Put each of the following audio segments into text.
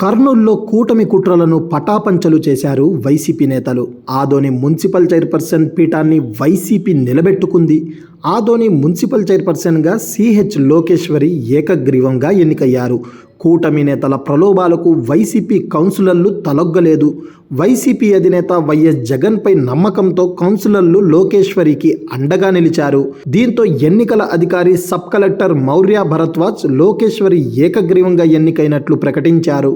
కర్నూల్లో కూటమి కుట్రలను పటాపంచలు చేశారు వైసీపీ నేతలు. ఆదోని మున్సిపల్ చైర్పర్సన్ పీఠాన్ని వైసీపీ నిలబెట్టుకుంది. ఆదోని మున్సిపల్ చైర్పర్సన్గా సిహెచ్ లోకేశ్వరి ఏకగ్రీవంగా ఎన్నికయ్యారు. కూటమి నేతల ప్రలోభాలకు వైసీపీ కౌన్సిలర్లు తలొగ్గలేదు. వైసీపీ అధినేత వైఎస్ జగన్పై నమ్మకంతో కౌన్సిలర్లు లోకేశ్వరికి అండగా నిలిచారు. దీంతో ఎన్నికల అధికారి సబ్ కలెక్టర్ మౌర్య భరద్వాజ్ లోకేశ్వరి ఏకగ్రీవంగా ఎన్నికైనట్లు ప్రకటించారు.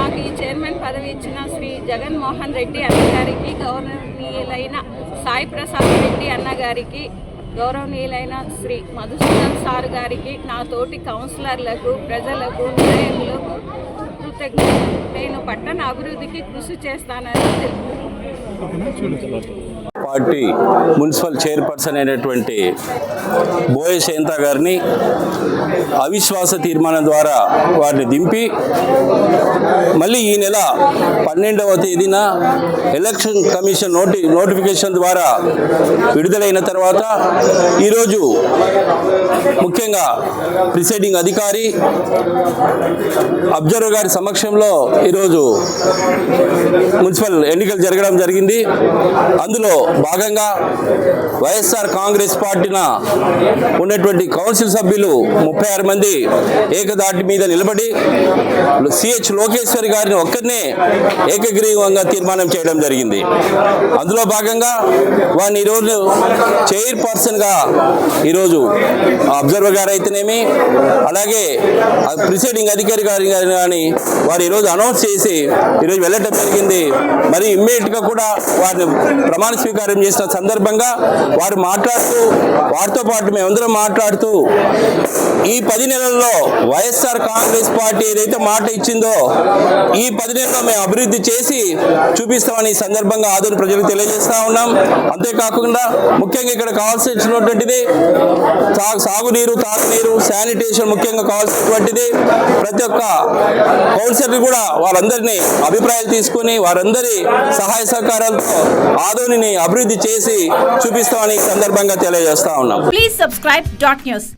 నాకు ఈ చైర్మన్ పదవి ఇచ్చిన శ్రీ జగన్మోహన్ రెడ్డి సాయి ప్రసాద్ రెడ్డి అన్నగారికి గౌరవనీయులైన శ్రీ మధుసూదన్ సార్ గారికి నా తోటి కౌన్సిలర్లకు ప్రజలకు నాయకులకు కృతజ్ఞతలు. నేను పట్టణ అభివృద్ధికి కృషి చేస్తానని తెలుపు పార్టీ మున్సిపల్ చైర్పర్సన్ అయినటువంటి బోయ శాంత గారిని అవిశ్వాస తీర్మానం ద్వారా వారిని దింపి మళ్ళీ ఈ నెల పన్నెండవ తేదీన ఎలక్షన్ కమిషన్ నోటి నోటిఫికేషన్ ద్వారా విడుదలైన తర్వాత ఈరోజు ముఖ్యంగా ప్రిసైడింగ్ అధికారి అబ్జర్వర్ గారి సమక్షంలో ఈరోజు మున్సిపల్ ఎన్నికలు జరగడం జరిగింది. అందులో భాగంగా వైఎస్ఆర్ కాంగ్రెస్ పార్టీన ఉన్నటువంటి కౌన్సిల్ సభ్యులు ముప్పై ఆరు మంది ఏకదాటి మీద నిలబడి సిహెచ్ లోకేశ్వరి గారిని ఒక్కరినే ఏకగ్రీవంగా తీర్మానం చేయడం జరిగింది. అందులో భాగంగా వారిని ఈరోజు చైర్పర్సన్గా ఈరోజు అబ్జర్వర్ గారు అయితేనేమి అలాగే ప్రిసైడింగ్ అధికారి గారి గారు కానీ వారు ఈరోజు అనౌన్స్ చేసి ఈరోజు వెళ్ళటం జరిగింది. మరి ఇమ్మీడియట్గా కూడా వారిని ప్రమాణ స్వీకారం చేసిన సందర్భంగా వారు మాట్లాడుతూ వారితో పాటు మేమందరం మాట్లాడుతూ ఈ పది నెలల్లో వైఎస్ఆర్ కాంగ్రెస్ పార్టీ ఏదైతే మాట ఇచ్చిందో ఈ పది నెలల్లో మేము అభివృద్ధి చేసి చూపిస్తామని ఈ సందర్భంగా ఆదరణ ప్రజలకు తెలియజేస్తా ఉన్నాం. అంతేకాకుండా ముఖ్యంగా ఇక్కడ కావాల్సినటువంటిది సాగునీరు తాగునీరు శానిటేషన్ ముఖ్యంగా కావాల్సినటువంటిది. ప్రతి ఒక్క కౌన్సిలర్ కూడా వారందరినీ అభిప్రాయాలు తీసుకుని వారందరి సహాయ సహకారాలతో ఆదోనిని అభివృద్ధి అభివృద్ధి చేసి చూపిస్తామని సందర్భంగా తెలియజేస్తా ఉన్నాం. Please subscribe dot news